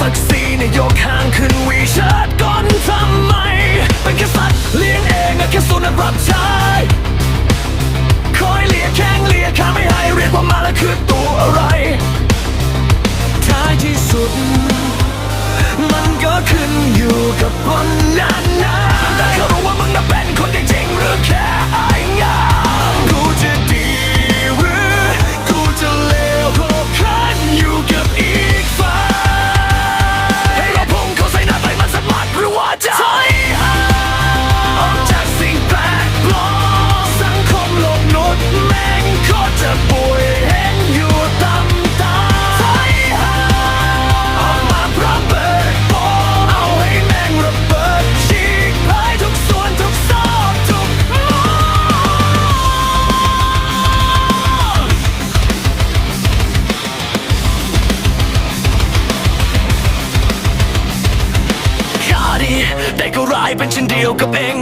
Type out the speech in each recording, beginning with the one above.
ศักดิ์ศรีในยยกห่างขึ้นวีชาร์ดก่อนทำไม เป็นแค่สัตว์เลี้ยงเองอะแค่สุนัขรับใช้ ก็ร้ายเป็นเช่นเดียวกับเอง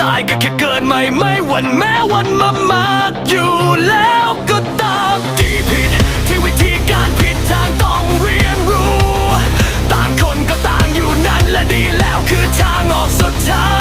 ตายก็แค่เกิดใหม่ไม่หวันแม้วันมามากอยู่แล้วก็ตามที่ผิดที่วิธีการผิดทางต้องเรียนรู้ ต่างคนก็ต่างอยู่นั้นและดีแล้วคือทางออกสุดท้าย